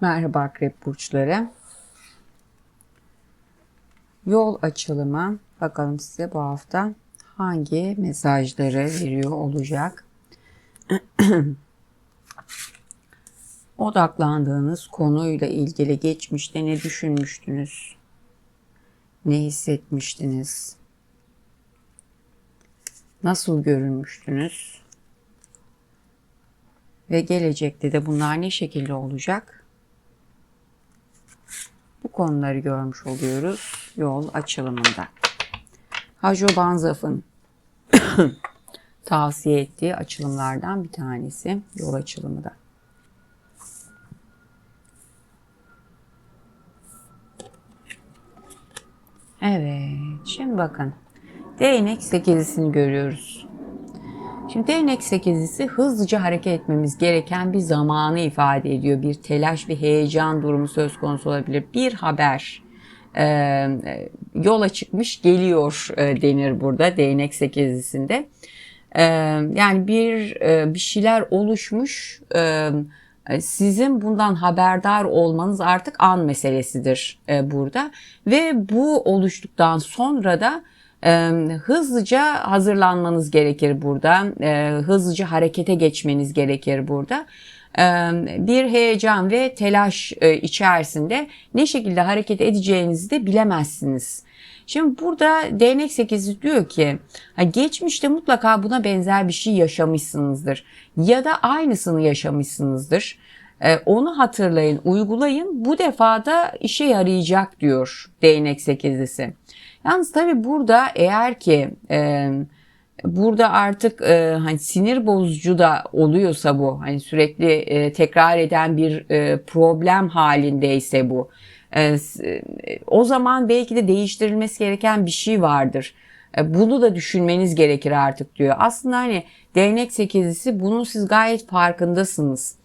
Merhaba akrep burçları. Yol açılımı bakalım size bu hafta hangi mesajları veriyor olacak. Odaklandığınız konuyla ilgili geçmişte ne düşünmüştünüz? Ne hissetmiştiniz? Nasıl görünmüştünüz? Ve gelecekte de bunlar ne şekilde olacak? Bu konuları görmüş oluyoruz yol açılımında. Hajo Banzaf'ın tavsiye ettiği açılımlardan bir tanesi yol açılımı da. Evet, şimdi bakın. Değnek sekizisini görüyoruz. Şimdi değnek sekizisi hızlıca hareket etmemiz gereken bir zamanı ifade ediyor. Bir telaş, bir heyecan durumu söz konusu olabilir. Bir haber e, yola çıkmış geliyor e, denir burada değnek sekizisinde. E, yani bir e, bir şeyler oluşmuş. E, sizin bundan haberdar olmanız artık an meselesidir e, burada ve bu oluştuktan sonra da e, hızlıca hazırlanmanız gerekir burada. E, hızlıca harekete geçmeniz gerekir burada. Bir heyecan ve telaş e, içerisinde ne şekilde hareket edeceğinizi de bilemezsiniz. Şimdi burada değnek 8 diyor ki geçmişte mutlaka buna benzer bir şey yaşamışsınızdır ya da aynısını yaşamışsınızdır. E, onu hatırlayın, uygulayın. Bu defa da işe yarayacak diyor değnek sekizlisi. Yalnız tabii burada eğer ki e, burada artık e, hani sinir bozucu da oluyorsa bu hani sürekli e, tekrar eden bir e, problem halindeyse bu e, o zaman belki de değiştirilmesi gereken bir şey vardır. E, bunu da düşünmeniz gerekir artık diyor. Aslında hani değnek sekizisi bunun siz gayet farkındasınız.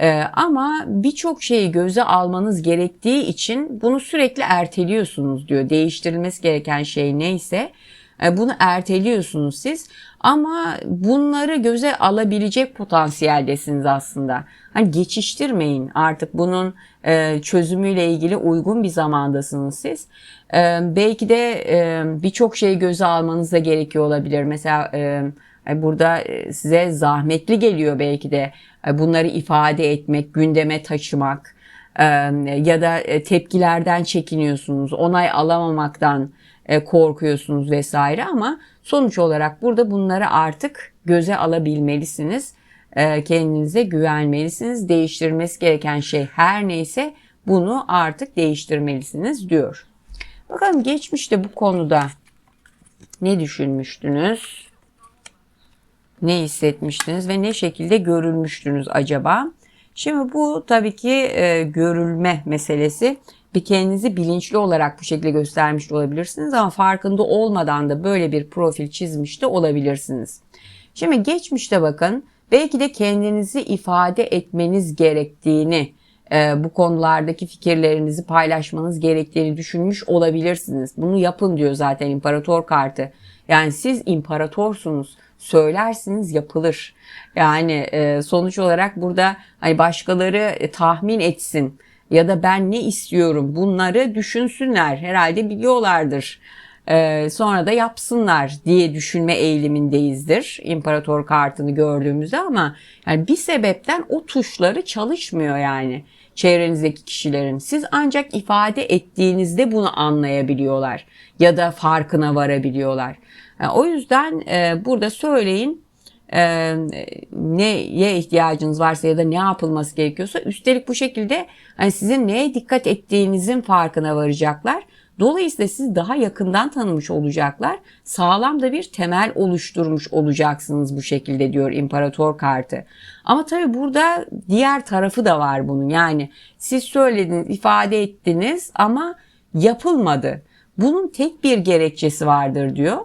Ee, ama birçok şeyi göze almanız gerektiği için bunu sürekli erteliyorsunuz diyor. Değiştirilmesi gereken şey neyse e, bunu erteliyorsunuz siz ama bunları göze alabilecek potansiyeldesiniz aslında. Hani geçiştirmeyin artık bunun e, çözümüyle ilgili uygun bir zamandasınız siz. E, belki de birçok şeyi göze almanız gerekiyor olabilir. Mesela burada size zahmetli geliyor belki de bunları ifade etmek, gündeme taşımak ya da tepkilerden çekiniyorsunuz, onay alamamaktan korkuyorsunuz vesaire ama sonuç olarak burada bunları artık göze alabilmelisiniz. Kendinize güvenmelisiniz. Değiştirmesi gereken şey her neyse bunu artık değiştirmelisiniz diyor. Bakalım geçmişte bu konuda ne düşünmüştünüz? Ne hissetmiştiniz ve ne şekilde görülmüştünüz acaba? Şimdi bu tabii ki e, görülme meselesi. Bir kendinizi bilinçli olarak bu şekilde göstermiş olabilirsiniz ama farkında olmadan da böyle bir profil çizmiş de olabilirsiniz. Şimdi geçmişte bakın belki de kendinizi ifade etmeniz gerektiğini e, bu konulardaki fikirlerinizi paylaşmanız gerektiğini düşünmüş olabilirsiniz. Bunu yapın diyor zaten imparator kartı. Yani siz imparatorsunuz söylersiniz yapılır. Yani e, sonuç olarak burada hani başkaları e, tahmin etsin ya da ben ne istiyorum bunları düşünsünler. Herhalde biliyorlardır. Ee, sonra da yapsınlar diye düşünme eğilimindeyizdir imparator kartını gördüğümüzde ama yani bir sebepten o tuşları çalışmıyor yani çevrenizdeki kişilerin. Siz ancak ifade ettiğinizde bunu anlayabiliyorlar ya da farkına varabiliyorlar. O yüzden e, burada söyleyin e, neye ihtiyacınız varsa ya da ne yapılması gerekiyorsa üstelik bu şekilde hani sizin neye dikkat ettiğinizin farkına varacaklar. Dolayısıyla siz daha yakından tanımış olacaklar. Sağlam da bir temel oluşturmuş olacaksınız bu şekilde diyor imparator kartı. Ama tabii burada diğer tarafı da var bunun. Yani siz söylediniz, ifade ettiniz ama yapılmadı. Bunun tek bir gerekçesi vardır diyor.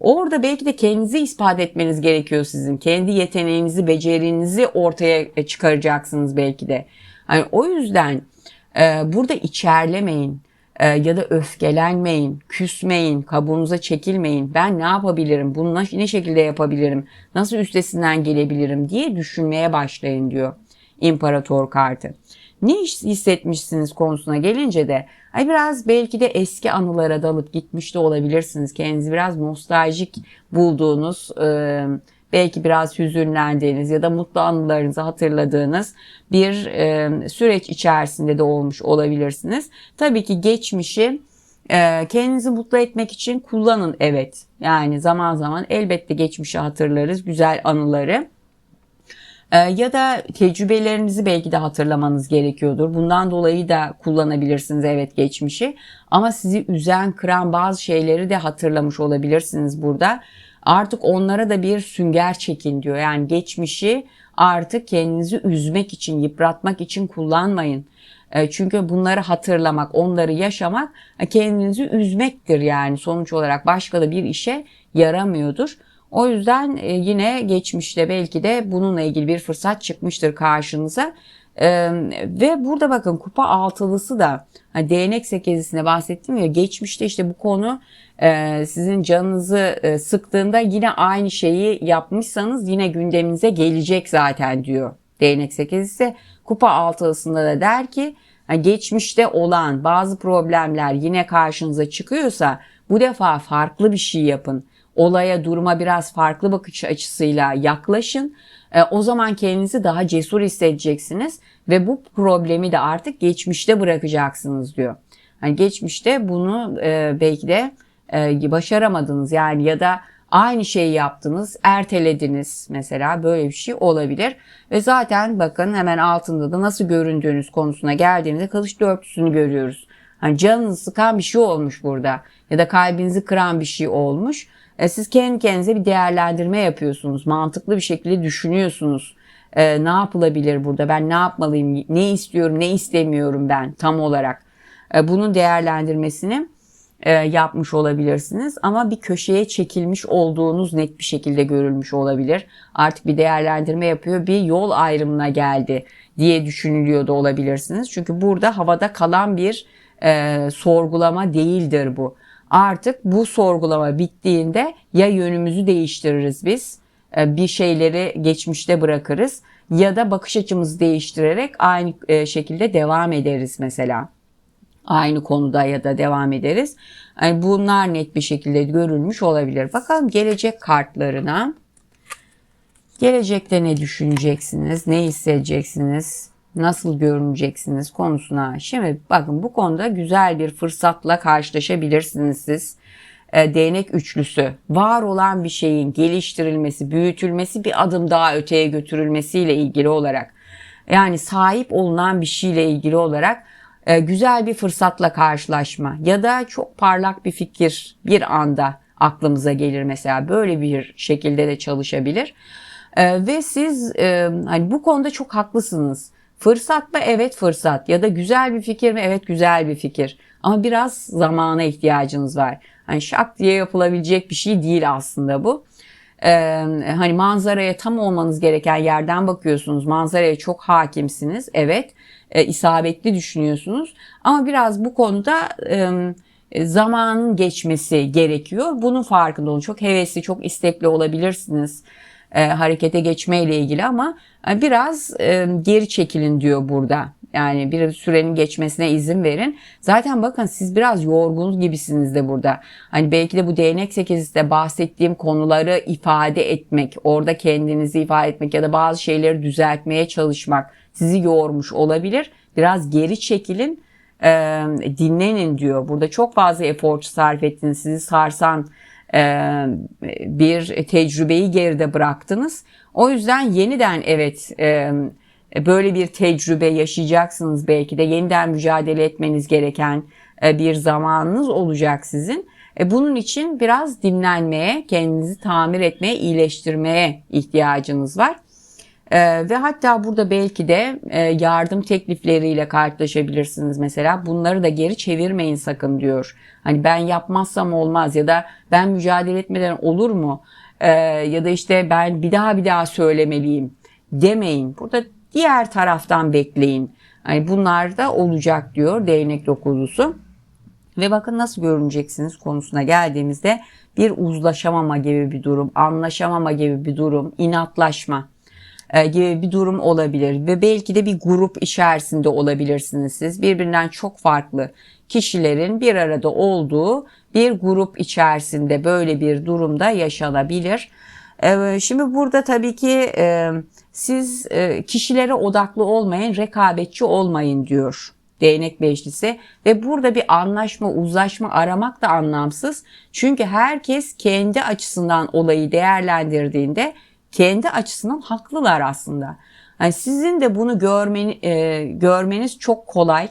Orada belki de kendinizi ispat etmeniz gerekiyor sizin. Kendi yeteneğinizi, becerinizi ortaya çıkaracaksınız belki de. Yani o yüzden e, burada içerlemeyin e, ya da öfkelenmeyin, küsmeyin, kabuğunuza çekilmeyin. Ben ne yapabilirim, bunu ne şekilde yapabilirim, nasıl üstesinden gelebilirim diye düşünmeye başlayın diyor imparator kartı. Ne iş hissetmişsiniz konusuna gelince de ay biraz belki de eski anılara dalıp gitmiş de olabilirsiniz. Kendinizi biraz nostaljik bulduğunuz, belki biraz hüzünlendiğiniz ya da mutlu anılarınızı hatırladığınız bir süreç içerisinde de olmuş olabilirsiniz. Tabii ki geçmişi kendinizi mutlu etmek için kullanın evet. Yani zaman zaman elbette geçmişi hatırlarız, güzel anıları. Ee, ya da tecrübelerinizi belki de hatırlamanız gerekiyordur. Bundan dolayı da kullanabilirsiniz evet geçmişi. Ama sizi üzen, kıran bazı şeyleri de hatırlamış olabilirsiniz burada. Artık onlara da bir sünger çekin diyor. Yani geçmişi artık kendinizi üzmek için, yıpratmak için kullanmayın. Ee, çünkü bunları hatırlamak, onları yaşamak e, kendinizi üzmektir yani sonuç olarak başka da bir işe yaramıyordur. O yüzden e, yine geçmişte belki de bununla ilgili bir fırsat çıkmıştır karşınıza. Ve burada bakın kupa altılısı da hani değnek sekizisine bahsettim ya geçmişte işte bu konu sizin canınızı sıktığında yine aynı şeyi yapmışsanız yine gündeminize gelecek zaten diyor. Değnek sekizisi kupa altılısında da der ki geçmişte olan bazı problemler yine karşınıza çıkıyorsa bu defa farklı bir şey yapın olaya duruma biraz farklı bakış açısıyla yaklaşın. E, o zaman kendinizi daha cesur hissedeceksiniz ve bu problemi de artık geçmişte bırakacaksınız diyor. Yani geçmişte bunu e, belki de e, başaramadınız yani ya da aynı şeyi yaptınız, ertelediniz mesela böyle bir şey olabilir. Ve zaten bakın hemen altında da nasıl göründüğünüz konusuna geldiğimizde kılıç dörtlüsünü görüyoruz. Hani canınızı sıkan bir şey olmuş burada ya da kalbinizi kıran bir şey olmuş. E, siz kendi kendinize bir değerlendirme yapıyorsunuz. Mantıklı bir şekilde düşünüyorsunuz. E, ne yapılabilir burada? Ben ne yapmalıyım? Ne istiyorum? Ne istemiyorum ben tam olarak? E, bunun değerlendirmesini e, yapmış olabilirsiniz. Ama bir köşeye çekilmiş olduğunuz net bir şekilde görülmüş olabilir. Artık bir değerlendirme yapıyor. Bir yol ayrımına geldi diye düşünülüyor da olabilirsiniz. Çünkü burada havada kalan bir e, sorgulama değildir bu. Artık bu sorgulama bittiğinde ya yönümüzü değiştiririz biz, e, bir şeyleri geçmişte bırakırız ya da bakış açımızı değiştirerek aynı e, şekilde devam ederiz mesela. Aynı konuda ya da devam ederiz. Bunlar net bir şekilde görülmüş olabilir. Bakalım gelecek kartlarına. Gelecekte ne düşüneceksiniz? Ne hissedeceksiniz? Nasıl görüneceksiniz konusuna. Şimdi bakın bu konuda güzel bir fırsatla karşılaşabilirsiniz siz. E, değnek üçlüsü var olan bir şeyin geliştirilmesi, büyütülmesi bir adım daha öteye götürülmesiyle ilgili olarak yani sahip olunan bir şeyle ilgili olarak e, güzel bir fırsatla karşılaşma ya da çok parlak bir fikir bir anda aklımıza gelir mesela böyle bir şekilde de çalışabilir. E, ve siz e, hani bu konuda çok haklısınız. Fırsat mı? Evet fırsat. Ya da güzel bir fikir mi? Evet güzel bir fikir. Ama biraz zamana ihtiyacınız var. Hani şak diye yapılabilecek bir şey değil aslında bu. Ee, hani manzaraya tam olmanız gereken yerden bakıyorsunuz. Manzaraya çok hakimsiniz. Evet. E, isabetli düşünüyorsunuz. Ama biraz bu konuda e, zamanın geçmesi gerekiyor. Bunun farkında olun. Çok hevesli, çok istekli olabilirsiniz e, harekete geçmeyle ilgili ama e, biraz e, geri çekilin diyor burada. Yani bir sürenin geçmesine izin verin. Zaten bakın siz biraz yorgun gibisiniz de burada. Hani belki de bu değnek sekizinde bahsettiğim konuları ifade etmek, orada kendinizi ifade etmek ya da bazı şeyleri düzeltmeye çalışmak sizi yormuş olabilir. Biraz geri çekilin, e, dinlenin diyor. Burada çok fazla efor sarf ettiniz, sizi sarsan bir tecrübeyi geride bıraktınız. O yüzden yeniden evet e, böyle bir tecrübe yaşayacaksınız belki de yeniden mücadele etmeniz gereken e, bir zamanınız olacak sizin. Bunun için biraz dinlenmeye, kendinizi tamir etmeye, iyileştirmeye ihtiyacınız var. Ee, ve hatta burada belki de e, yardım teklifleriyle karşılaşabilirsiniz mesela. Bunları da geri çevirmeyin sakın diyor. Hani ben yapmazsam olmaz ya da ben mücadele etmeden olur mu? Ee, ya da işte ben bir daha bir daha söylemeliyim demeyin. Burada diğer taraftan bekleyin. Hani bunlar da olacak diyor değnek dokuzusu. Ve bakın nasıl görüneceksiniz konusuna geldiğimizde bir uzlaşamama gibi bir durum, anlaşamama gibi bir durum, inatlaşma e, gibi bir durum olabilir ve belki de bir grup içerisinde olabilirsiniz siz. Birbirinden çok farklı kişilerin bir arada olduğu bir grup içerisinde böyle bir durumda yaşanabilir. E, Şimdi burada tabii ki e, siz e, kişilere odaklı olmayın, rekabetçi olmayın diyor değnek beşlisi ve burada bir anlaşma, uzlaşma aramak da anlamsız. Çünkü herkes kendi açısından olayı değerlendirdiğinde kendi açısından haklılar aslında. Yani sizin de bunu görmeni, e, görmeniz çok kolay.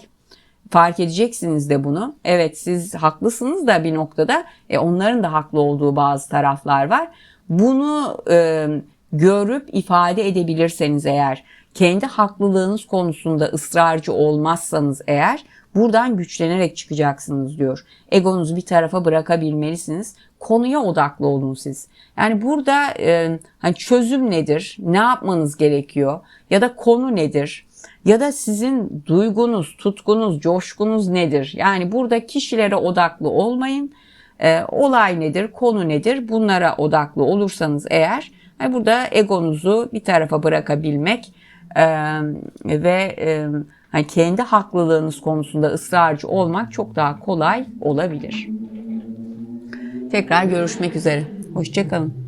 Fark edeceksiniz de bunu. Evet siz haklısınız da bir noktada e, onların da haklı olduğu bazı taraflar var. Bunu e, görüp ifade edebilirseniz eğer kendi haklılığınız konusunda ısrarcı olmazsanız eğer buradan güçlenerek çıkacaksınız diyor. Egonuzu bir tarafa bırakabilmelisiniz. Konuya odaklı olun siz. Yani burada e, hani çözüm nedir? Ne yapmanız gerekiyor? Ya da konu nedir? Ya da sizin duygunuz, tutkunuz, coşkunuz nedir? Yani burada kişilere odaklı olmayın. E, olay nedir, konu nedir? Bunlara odaklı olursanız eğer yani burada egonuzu bir tarafa bırakabilmek e, ve e, hani kendi haklılığınız konusunda ısrarcı olmak çok daha kolay olabilir. Tekrar görüşmek üzere. Hoşçakalın.